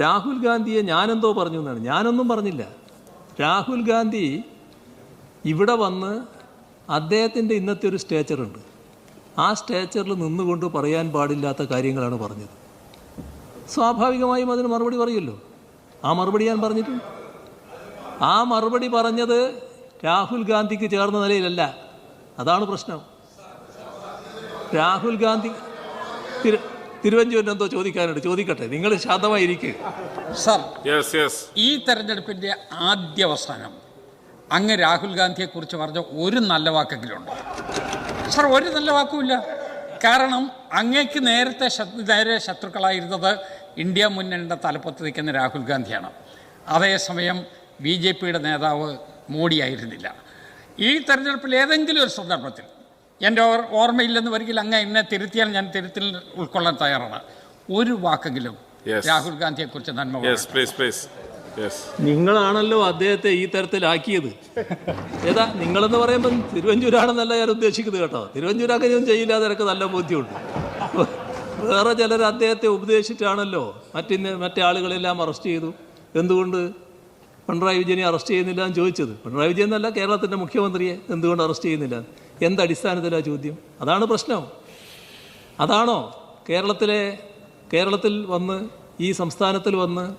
രാഹുൽ ഗാന്ധിയെ ഞാനെന്തോ പറഞ്ഞു എന്നാണ്. ഞാനൊന്നും പറഞ്ഞില്ല. രാഹുൽ ഗാന്ധി ഇവിടെ വന്ന് അദ്ദേഹത്തിന്റെ ഇന്നത്തെ ഒരു സ്റ്റേച്ചറുണ്ട് ആ സ്റ്റേച്ചറിൽ നിന്നുകൊണ്ട് പറയാൻ പാടില്ലാത്ത കാര്യങ്ങളാണ് പറഞ്ഞത്. സ്വാഭാവികമായും അതിന് മറുപടി പറയുമല്ലോ ആ മറുപടി ഞാൻ പറഞ്ഞിട്ടുണ്ട്. ആ മറുപടി പറഞ്ഞത് രാഹുൽ ഗാന്ധിക്ക് ചേർന്ന നിലയിലല്ല. അതാണ് പ്രശ്നം. രാഹുൽ ഗാന്ധി തിരുവഞ്ചൂരിന് എന്തോ ചോദിക്കാനുണ്ട്. ചോദിക്കട്ടെ. നിങ്ങൾ ശാന്തമായിരിക്കുക സർ യെസ് യെസ് ഈ തെരഞ്ഞെടുപ്പിന്റെ ആദ്യ അവസാനം അങ്ങ് രാഹുൽ ഗാന്ധിയെ കുറിച്ച് പറഞ്ഞ ഒരു നല്ല വാക്കെങ്കിലും ഉണ്ട്. സർ ഒരു നല്ല വാക്കുമില്ല. കാരണം അങ്ങേക്ക് നേരത്തെ ശത്രു നേരെ ശത്രുക്കളായിരുന്നത് ഇന്ത്യ മുന്നണിയുടെ തലപ്പത്ത് നിൽക്കുന്ന രാഹുൽ ഗാന്ധിയാണ്. അതേസമയം ബി ജെ പിയുടെ നേതാവ് മോഡിയായിരുന്നില്ല ഈ തെരഞ്ഞെടുപ്പിൽ ഏതെങ്കിലും ഒരു സന്ദർഭത്തിൽ എന്റെ ഓർ ഓർമ്മയില്ലെന്ന് വരികിൽ അങ്ങ് എന്നെ തിരുത്തിയാൽ ഞാൻ തിരുത്തിൽ ഉൾക്കൊള്ളാൻ തയ്യാറാണ്. ഒരു വാക്കെങ്കിലും രാഹുൽ ഗാന്ധിയെ കുറിച്ച് നന്മ യെസ് പ്ലീസ് പ്ലീസ് യെസ് നിങ്ങളാണല്ലോ അദ്ദേഹത്തെ ഈ തരത്തിലാക്കിയത്. ഏതാ നിങ്ങളെന്ന് പറയുമ്പം തിരുവഞ്ചൂരാണെന്നല്ല ഞാൻ ഉദ്ദേശിക്കുന്നത് കേട്ടോ. തിരുവഞ്ചൂർ ഞാൻ ചെയ്യില്ല എനിക്ക് നല്ല ബോധ്യമുണ്ട്. വേറെ ചിലർ അദ്ദേഹത്തെ ഉപദേശിച്ചിട്ടാണല്ലോ മറ്റിന്ന് മറ്റേ ആളുകളെല്ലാം അറസ്റ്റ് ചെയ്തു. എന്തുകൊണ്ട് പിണറായി വിജയനെ അറസ്റ്റ് ചെയ്യുന്നില്ല എന്ന് ചോദിച്ചത്? പിണറായി വിജയൻ എന്നല്ല കേരളത്തിന്റെ മുഖ്യമന്ത്രിയെ. എന്തുകൊണ്ട് അറസ്റ്റ് ചെയ്യുന്നില്ല എന്തടിസ്ഥാനത്തിലാണ് ചോദ്യം? അതാണ് പ്രശ്നം. അതാണോ? കേരളത്തിലെ കേരളത്തിൽ വന്ന് ഈ സംസ്ഥാനത്തിൽ വന്ന്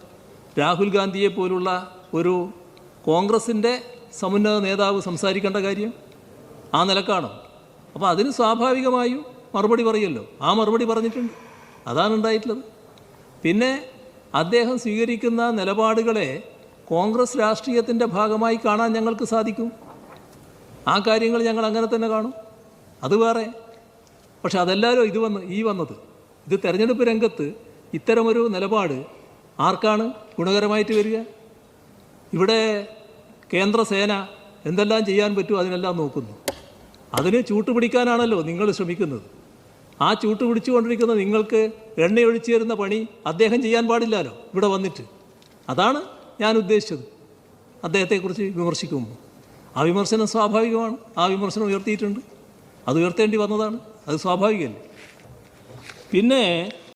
രാഹുൽ ഗാന്ധിയെ പോലുള്ള ഒരു കോൺഗ്രസിന്റെ സമുന്നത നേതാവ് സംസാരിക്കേണ്ട കാര്യം ആ നിലക്കാണോ? അപ്പോൾ അതിന് സ്വാഭാവികമായും മറുപടി പറയുമല്ലോ ആ മറുപടി പറഞ്ഞിട്ടുണ്ട്. അതാണ് ഉണ്ടായിട്ടുള്ളത്. പിന്നെ അദ്ദേഹം സ്വീകരിക്കുന്ന നിലപാടുകളെ കോൺഗ്രസ് രാഷ്ട്രീയത്തിന്റെ ഭാഗമായി കാണാൻ ഞങ്ങൾക്ക് സാധിക്കും. ആ കാര്യങ്ങൾ ഞങ്ങൾ അങ്ങനെ തന്നെ കാണും. അത് വേറെ. പക്ഷെ അതെല്ലാവരും ഇത് വന്ന് ഈ വന്നത്. ഇത് തെരഞ്ഞെടുപ്പ് രംഗത്ത് ഇത്തരമൊരു നിലപാട് ആർക്കാണ് ഗുണകരമായിട്ട് വരിക? ഇവിടെ കേന്ദ്ര സേന എന്തെല്ലാം ചെയ്യാൻ പറ്റുമോ അതിനെല്ലാം നോക്കുന്നു. അതിന് ചൂട്ടുപിടിക്കാനാണല്ലോ നിങ്ങൾ ശ്രമിക്കുന്നത്. ആ ചൂട്ട് പിടിച്ചുകൊണ്ടിരിക്കുന്ന നിങ്ങൾക്ക് എണ്ണയൊഴിച്ചു തരുന്ന പണി അദ്ദേഹം ചെയ്യാൻ പാടില്ലല്ലോ ഇവിടെ വന്നിട്ട്. അതാണ് ഞാൻ ഉദ്ദേശിച്ചത്. അദ്ദേഹത്തെക്കുറിച്ച് വിമർശിക്കുമ്പോൾ. ആ വിമർശനം സ്വാഭാവികമാണ്. ആ വിമർശനം ഉയർത്തിയിട്ടുണ്ട്. അത് ഉയർത്തേണ്ടി വന്നതാണ്. അത് സ്വാഭാവികമല്ലേ? പിന്നെ